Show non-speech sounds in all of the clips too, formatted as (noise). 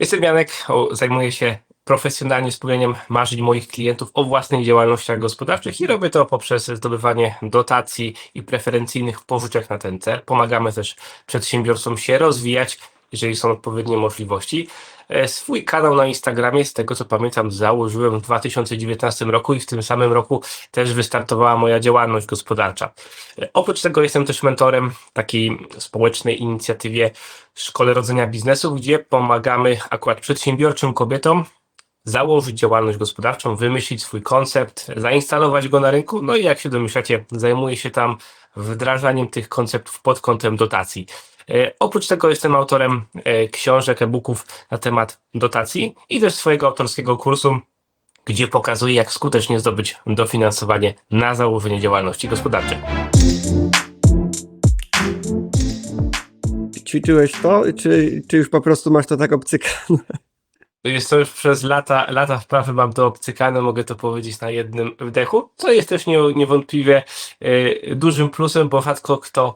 Jestem Janek, zajmuję się profesjonalnie spełnianiem marzeń moich klientów o własnych działalnościach gospodarczych i robię to poprzez zdobywanie dotacji i preferencyjnych pożyczek na ten cel. Pomagamy też przedsiębiorcom się rozwijać, jeżeli są odpowiednie możliwości. E, Swój kanał na Instagramie, z tego co pamiętam, założyłem w 2019 roku i w tym samym roku też wystartowała moja działalność gospodarcza. E, Oprócz tego jestem też mentorem takiej społecznej inicjatywie Szkole Rodzenia Biznesu, gdzie pomagamy akurat przedsiębiorczym kobietom założyć działalność gospodarczą, wymyślić swój koncept, zainstalować go na rynku. No i jak się domyślacie, zajmuję się tam wdrażaniem tych konceptów pod kątem dotacji. E, Oprócz tego jestem autorem e, książek, e-booków na temat dotacji i też swojego autorskiego kursu, gdzie pokazuję, jak skutecznie zdobyć dofinansowanie na założenie działalności gospodarczej. Ćwiczyłeś to, czy, czy już po prostu masz to tak obcykane? Jest to już przez lata, lata wprawy mam to obcykane, mogę to powiedzieć na jednym wdechu, co jest też nie, niewątpliwie e, dużym plusem, bo rzadko kto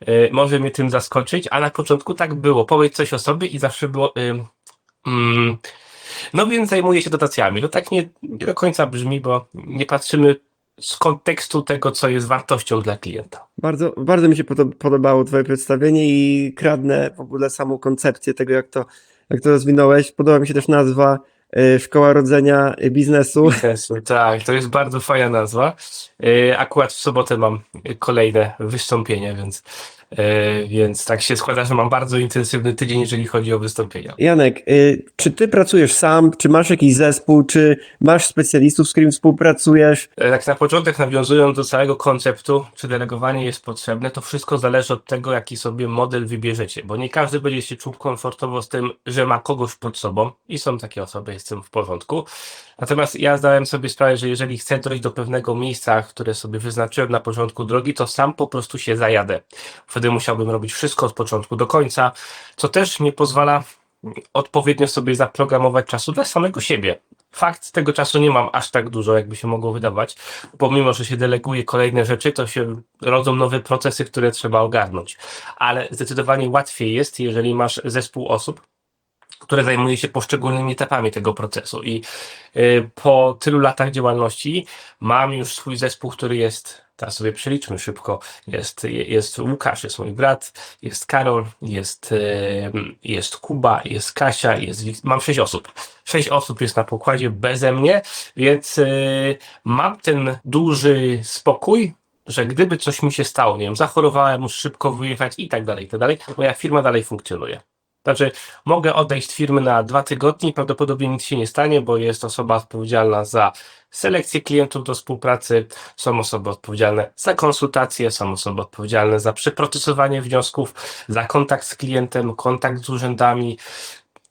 e, może mnie tym zaskoczyć, a na początku tak było. Powiedz coś o sobie i zawsze było. ym, mm, no więc zajmuję się dotacjami. To tak nie, nie do końca brzmi, bo nie patrzymy z kontekstu tego, co jest wartością dla klienta. Bardzo, bardzo mi się podo- podobało twoje przedstawienie i kradnę w ogóle samą koncepcję tego, jak to, jak to rozwinąłeś. Podoba mi się też nazwa e, Szkoła Rodzenia Biznesu. Biznesu, tak, to jest bardzo fajna nazwa. E, Akurat w sobotę mam kolejne wystąpienie, więc, więc tak się składa, że mam bardzo intensywny tydzień, jeżeli chodzi o wystąpienia. Janek, y, czy ty pracujesz sam, czy masz jakiś zespół, czy masz specjalistów, z którym współpracujesz? E, Tak na początek nawiązując do całego konceptu, czy delegowanie jest potrzebne, to wszystko zależy od tego, jaki sobie model wybierzecie, bo nie każdy będzie się czuł komfortowo z tym, że ma kogoś pod sobą i są takie osoby, jestem w porządku. Natomiast ja zdałem sobie sprawę, że jeżeli chcę dojść do pewnego miejsca, które sobie wyznaczyłem na początku drogi, to sam po prostu się zajadę. Wtedy musiałbym robić wszystko od początku do końca, co też nie pozwala odpowiednio sobie zaprogramować czasu dla samego siebie. Fakt, tego czasu nie mam aż tak dużo, jakby się mogło wydawać. Pomimo, że się deleguje kolejne rzeczy, to się rodzą nowe procesy, które trzeba ogarnąć. Ale zdecydowanie łatwiej jest, jeżeli masz zespół osób, które zajmuje się poszczególnymi etapami tego procesu. I y, po tylu latach działalności mam już swój zespół, który jest, teraz sobie przeliczmy szybko, jest, jest Łukasz, jest mój brat, jest Karol, jest, y, jest Kuba, jest Kasia, jest, mam sześć osób. Sześć osób jest na pokładzie beze mnie, więc y, mam ten duży spokój, że gdyby coś mi się stało, nie wiem, zachorowałem, muszę szybko wyjechać i tak dalej, i tak dalej, moja firma dalej funkcjonuje. Znaczy, mogę odejść z firmy na dwa tygodnie i prawdopodobnie nic się nie stanie, bo jest osoba odpowiedzialna za selekcję klientów do współpracy, są osoby odpowiedzialne za konsultacje, są osoby odpowiedzialne za przeprocesowanie wniosków, za kontakt z klientem, kontakt z urzędami.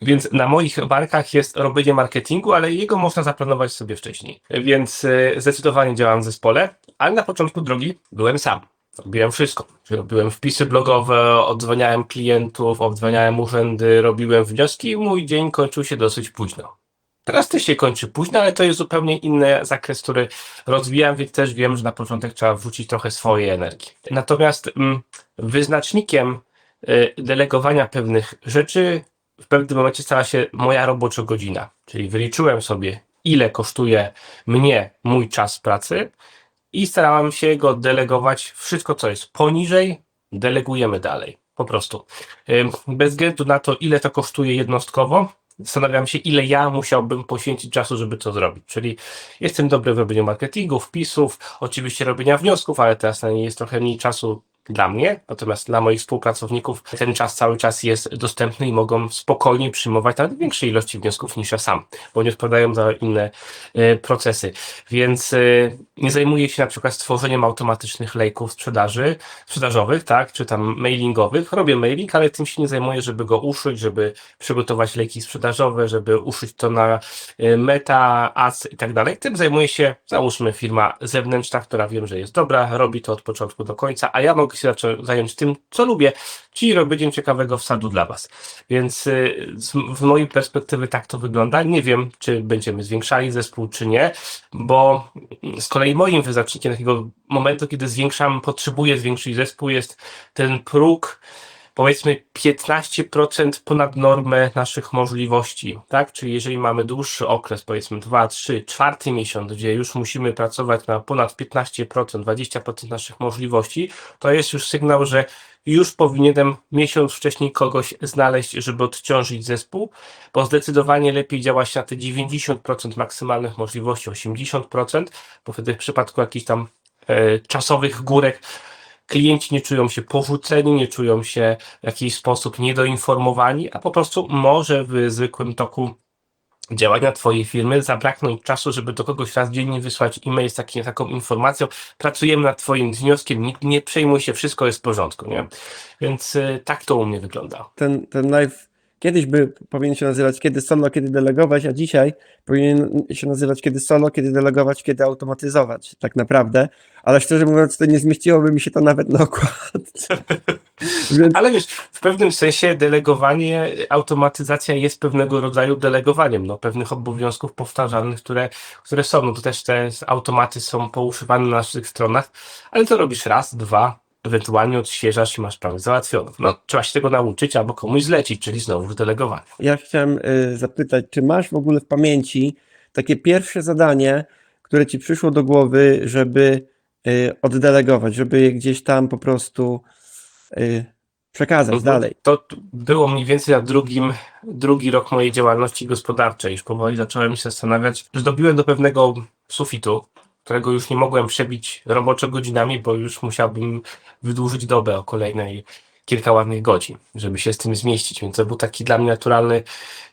Więc na moich barkach jest robienie marketingu, ale jego można zaplanować sobie wcześniej. Więc y, zdecydowanie działam w zespole, ale na początku drogi byłem sam. Robiłem wszystko. Robiłem wpisy blogowe, odzwaniałem klientów, obdzwaniałem urzędy, robiłem wnioski i mój dzień kończył się dosyć późno. Teraz też się kończy późno, ale to jest zupełnie inny zakres, który rozwijam, więc też wiem, że na początek trzeba wrzucić trochę swojej energii. Natomiast mm, wyznacznikiem y, delegowania pewnych rzeczy w pewnym momencie stała się moja robocza godzina. Czyli wyliczyłem sobie, ile kosztuje mnie mój czas pracy i starałem się go delegować. Wszystko, co jest poniżej, delegujemy dalej. Po prostu. Bez względu na to, ile to kosztuje jednostkowo, zastanawiam się, ile ja musiałbym poświęcić czasu, żeby to zrobić. Czyli jestem dobry w robieniu marketingu, wpisów, oczywiście robienia wniosków, ale teraz na nie jest trochę mniej czasu dla mnie, natomiast dla moich współpracowników ten czas cały czas jest dostępny i mogą spokojnie przyjmować nawet większej ilości wniosków niż ja sam, bo nie odpowiadają za inne e, procesy. Więc e, nie zajmuję się na przykład stworzeniem automatycznych lejków sprzedaży, sprzedażowych, tak, czy tam mailingowych. Robię mailing, ale tym się nie zajmuję, żeby go uszyć, żeby przygotować lejki sprzedażowe, żeby uszyć to na e, meta, ads i tak dalej. Tym zajmuje się, załóżmy, firma zewnętrzna, która wiem, że jest dobra, robi to od początku do końca, a ja mogę się zacząć, zająć tym, co lubię, czyli robieniem ciekawego wsadu dla Was. Więc y, z, z mojej perspektywy tak to wygląda. Nie wiem, czy będziemy zwiększali zespół, czy nie, bo z kolei moim wyznacznikiem takiego momentu, kiedy zwiększam, potrzebuję zwiększyć zespół, jest ten próg powiedzmy 15% ponad normę naszych możliwości, tak? Czyli jeżeli mamy dłuższy okres, powiedzmy 2, 3, czwarty miesiąc, gdzie już musimy pracować na ponad 15%, 20% naszych możliwości, to jest już sygnał, że już powinienem miesiąc wcześniej kogoś znaleźć, żeby odciążyć zespół, bo zdecydowanie lepiej działa się na te 90% maksymalnych możliwości, 80%, bo wtedy w przypadku jakichś tam e, czasowych górek klienci nie czują się porzuceni, nie czują się w jakiś sposób niedoinformowani, a po prostu może w zwykłym toku działania Twojej firmy zabraknąć czasu, żeby do kogoś raz dziennie wysłać e-mail z takim, taką informacją. Pracujemy nad Twoim wnioskiem, nie, nie przejmuj się, wszystko jest w porządku, nie? Więc y, tak to u mnie wygląda. Ten, ten live kiedyś by powinien się nazywać kiedy solo, kiedy delegować, a dzisiaj powinien się nazywać kiedy solo, kiedy delegować, kiedy automatyzować, tak naprawdę. Ale szczerze mówiąc, to nie zmieściłoby mi się to nawet na okładce. (laughs) Więc Ale wiesz, w pewnym sensie delegowanie, automatyzacja jest pewnego rodzaju delegowaniem, no, pewnych obowiązków powtarzalnych, które, które są. No to też te automaty są pouszywane na naszych stronach, ale to robisz raz, dwa, ewentualnie odświeżasz i masz prawie załatwione. No, trzeba się tego nauczyć albo komuś zlecić, czyli znowu delegowanie. ja chciałem y, zapytać, czy masz w ogóle w pamięci takie pierwsze zadanie, które ci przyszło do głowy, żeby y, oddelegować, żeby je gdzieś tam po prostu y, przekazać Mhm. dalej? To było mniej więcej na drugim, drugi rok mojej działalności gospodarczej. Już powoli zacząłem się zastanawiać. Zdobiłem do pewnego sufitu, którego już nie mogłem przebić roboczo godzinami, bo już musiałbym wydłużyć dobę o kolejnej kilka ładnych godzin, żeby się z tym zmieścić. Więc to był taki dla mnie naturalny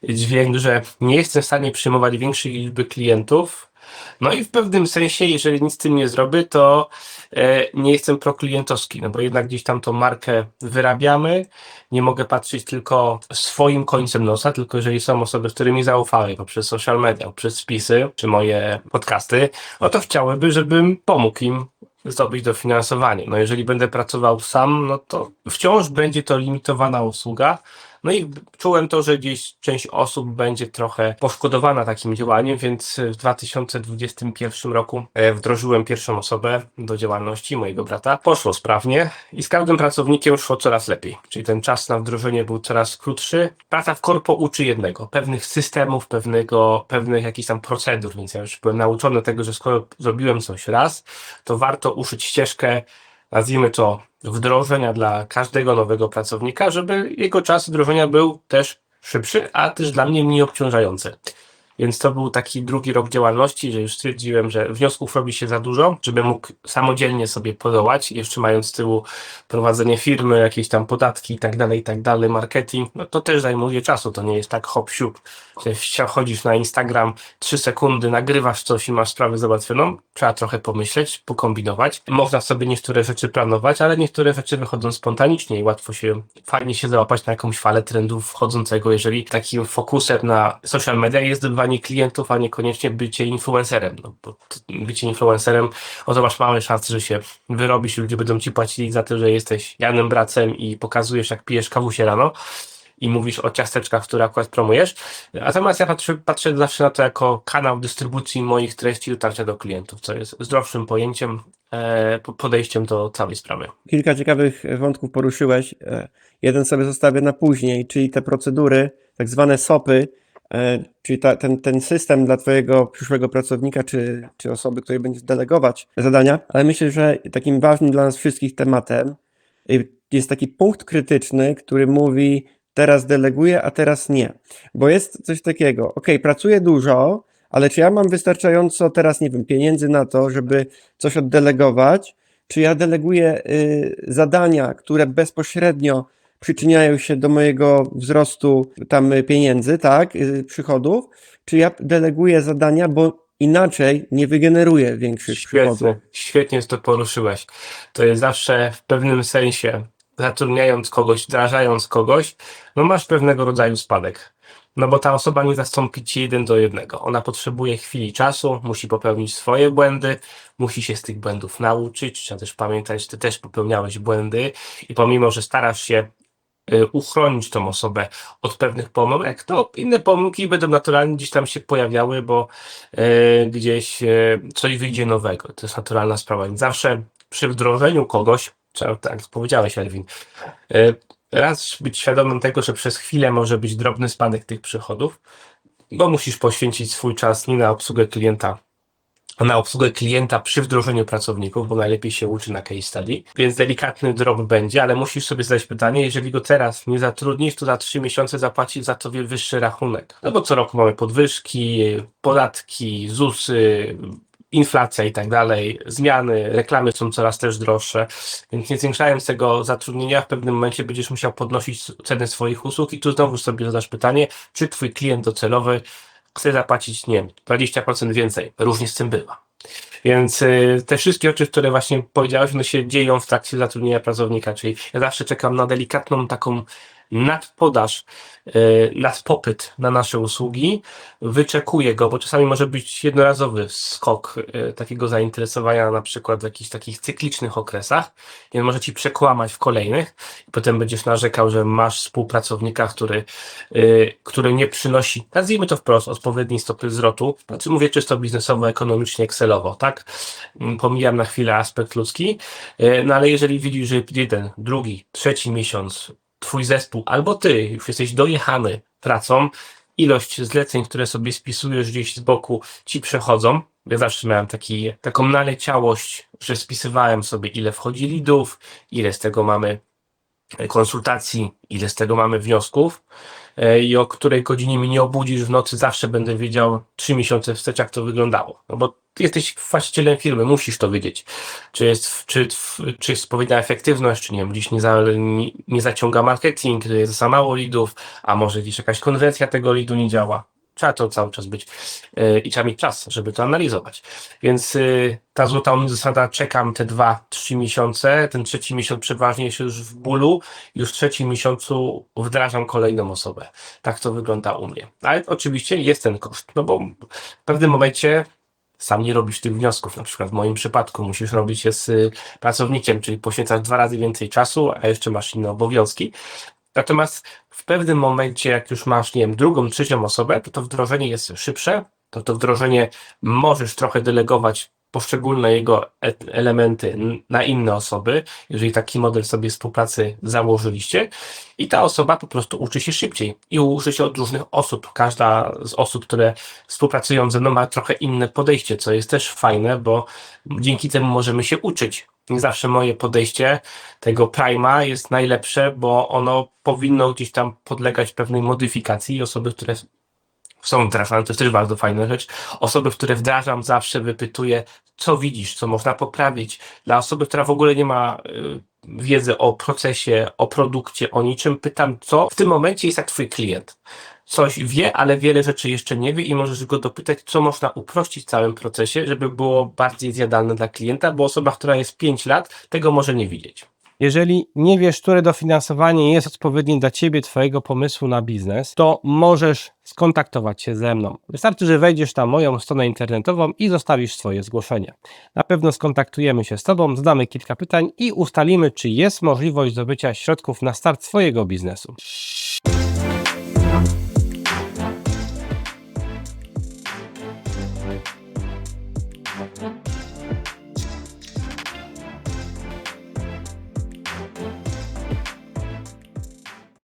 dźwięk, że nie jestem w stanie przyjmować większej liczby klientów. No i w pewnym sensie, jeżeli nic z tym nie zrobię, to e, nie jestem proklientowski, no bo jednak gdzieś tam tą markę wyrabiamy, nie mogę patrzeć tylko swoim końcem nosa, tylko jeżeli są osoby, z którymi zaufałem poprzez social media, poprzez spisy czy moje podcasty, no to chciałyby, żebym pomógł im zdobyć dofinansowanie. No jeżeli będę pracował sam, no to wciąż będzie to limitowana usługa. No i czułem to, że gdzieś część osób będzie trochę poszkodowana takim działaniem, więc w 2021 roku e, wdrożyłem pierwszą osobę do działalności mojego brata. Poszło sprawnie i z każdym pracownikiem szło coraz lepiej. Czyli ten czas na wdrożenie był coraz krótszy. Praca w korpo uczy jednego, pewnych systemów, pewnego, pewnych jakichś tam procedur, więc ja już byłem nauczony tego, że skoro zrobiłem coś raz, to warto uszyć ścieżkę nazwijmy to, wdrożenia dla każdego nowego pracownika, żeby jego czas wdrożenia był też szybszy, a też dla mnie mniej obciążający. Więc to był taki drugi rok działalności, że już stwierdziłem, że wniosków robi się za dużo, żeby mógł samodzielnie sobie podołać, jeszcze mając z tyłu prowadzenie firmy, jakieś tam podatki i tak dalej, i tak dalej, marketing, no to też zajmuje czasu, to nie jest tak hop siup, że chodzisz na Instagram, trzy sekundy, nagrywasz coś i masz sprawę załatwioną, trzeba trochę pomyśleć, pokombinować. Można sobie niektóre rzeczy planować, ale niektóre rzeczy wychodzą spontanicznie i łatwo się, fajnie się załapać na jakąś falę trendów wchodzącego, jeżeli takim fokusem na social media jest zdobywanie klientów, a niekoniecznie bycie influencerem. No, bo bycie influencerem, o to masz małe szanse, że się wyrobisz ludzie będą ci płacili za to, że jesteś Janem Bracem i pokazujesz jak pijesz kawusie rano i mówisz o ciasteczkach, które akurat promujesz. Natomiast ja patrzę, patrzę zawsze na to jako kanał dystrybucji moich treści i dotarcia do klientów, co jest zdrowszym pojęciem, e, po- podejściem do całej sprawy. Kilka ciekawych wątków poruszyłeś. E, Jeden sobie zostawię na później, czyli te procedury, tak zwane SOPy, e, czyli ta, ten, ten system dla Twojego przyszłego pracownika, czy, czy osoby, której będziesz delegować zadania. Ale myślę, że takim ważnym dla nas wszystkich tematem jest taki punkt krytyczny, który mówi teraz deleguję, a teraz nie. Bo jest coś takiego, ok, pracuję dużo, ale czy ja mam wystarczająco teraz, nie wiem, pieniędzy na to, żeby coś oddelegować, czy ja deleguję y, zadania, które bezpośrednio przyczyniają się do mojego wzrostu tam pieniędzy, tak, y, przychodów, czy ja deleguję zadania, bo inaczej nie wygeneruję większych przychodów. Świetnie, świetnie to poruszyłeś. To jest zawsze w pewnym sensie, zatrudniając kogoś, wdrażając kogoś, no masz pewnego rodzaju spadek. No bo ta osoba nie zastąpi ci jeden do jednego. Ona potrzebuje chwili czasu, musi popełnić swoje błędy, musi się z tych błędów nauczyć. Trzeba też pamiętać, że ty też popełniałeś błędy i pomimo, że starasz się uchronić tą osobę od pewnych pomyłek, to inne pomyłki będą naturalnie gdzieś tam się pojawiały, bo e, gdzieś e, coś wyjdzie nowego. To jest naturalna sprawa. Więc zawsze przy wdrożeniu kogoś, tak jak powiedziałeś, Elwin, raz być świadomym tego, że przez chwilę może być drobny spadek tych przychodów, bo musisz poświęcić swój czas nie na obsługę klienta, na obsługę klienta przy wdrożeniu pracowników, bo najlepiej się uczy na case study. Więc delikatny drop będzie, ale musisz sobie zadać pytanie, jeżeli go teraz nie zatrudnisz, to za trzy miesiące zapłacisz za to wyższy rachunek. No bo co roku mamy podwyżki, podatki, ZUSy, inflacja i tak dalej, zmiany, reklamy są coraz też droższe, więc nie zwiększając tego zatrudnienia, w pewnym momencie będziesz musiał podnosić ceny swoich usług i tu znowu sobie zadasz pytanie, czy twój klient docelowy chce zapłacić, nie wiem, 20% więcej. Różnie z tym bywa. Więc y, te wszystkie rzeczy, które właśnie powiedziałeś, one się dzieją w trakcie zatrudnienia pracownika, czyli ja zawsze czekam na delikatną taką nadpodaż, y, nadpopyt na nasze usługi, wyczekuję go, bo czasami może być jednorazowy skok y, takiego zainteresowania na przykład w jakichś takich cyklicznych okresach i on może ci przekłamać w kolejnych. I potem będziesz narzekał, że masz współpracownika, który, y, który nie przynosi, nazwijmy to wprost, odpowiedniej stopy zwrotu, znaczy mówię czysto biznesowo, ekonomicznie, Excelowo, tak? Mm, Pomijam na chwilę aspekt ludzki, no ale jeżeli widzisz, że jeden, drugi, trzeci miesiąc twój zespół albo ty już jesteś dojechany pracą, ilość zleceń, które sobie spisujesz gdzieś z boku, ci przechodzą. Ja zawsze miałem taki, taką naleciałość, że spisywałem sobie, ile wchodzi lidów, ile z tego mamy konsultacji, ile z tego mamy wniosków i o której godzinie mnie nie obudzisz w nocy, zawsze będę wiedział trzy miesiące wstecz, jak to wyglądało. No bo jesteś właścicielem firmy, musisz to wiedzieć. Czy jest, czy, czy jest odpowiednia efektywność, czy nie wiem, gdzieś nie, za, nie, nie zaciąga marketing, jest za mało lidów, a może gdzieś jakaś konwersja tego lidu nie działa. Trzeba to cały czas być yy, i trzeba mieć czas, żeby to analizować. Więc yy, ta złota zasada, czekam te dwa, trzy miesiące, ten trzeci miesiąc przeważnie jest już w bólu, już w trzecim miesiącu wdrażam kolejną osobę. Tak to wygląda u mnie. Ale oczywiście jest ten koszt, no bo w pewnym momencie sam nie robisz tych wniosków. Na przykład w moim przypadku musisz robić je z y, pracownikiem, czyli poświęcasz dwa razy więcej czasu, a jeszcze masz inne obowiązki. Natomiast w pewnym momencie, jak już masz, nie wiem, drugą, trzecią osobę, to to wdrożenie jest szybsze, to to wdrożenie możesz trochę delegować poszczególne jego e- elementy na inne osoby, jeżeli taki model sobie współpracy założyliście i ta osoba po prostu uczy się szybciej i uczy się od różnych osób. Każda z osób, które współpracują ze mną ma trochę inne podejście, co jest też fajne, bo dzięki temu możemy się uczyć. Nie zawsze moje podejście tego Prima jest najlepsze, bo ono powinno gdzieś tam podlegać pewnej modyfikacji osoby, które są wdrażane, to jest też bardzo fajna rzecz. Osoby, które wdrażam, zawsze wypytuję, co widzisz, co można poprawić. Dla osoby, która w ogóle nie ma y, wiedzy o procesie, o produkcie, o niczym, pytam, co w tym momencie jest jak twój klient. Coś wie, ale wiele rzeczy jeszcze nie wie i możesz go dopytać, co można uprościć w całym procesie, żeby było bardziej zjadalne dla klienta, bo osoba, która jest 5 lat, tego może nie widzieć. Jeżeli nie wiesz, które dofinansowanie jest odpowiednie dla Ciebie, Twojego pomysłu na biznes, to możesz skontaktować się ze mną. Wystarczy, że wejdziesz na moją stronę internetową i zostawisz swoje zgłoszenie. Na pewno skontaktujemy się z Tobą, zadamy kilka pytań i ustalimy, czy jest możliwość zdobycia środków na start swojego biznesu.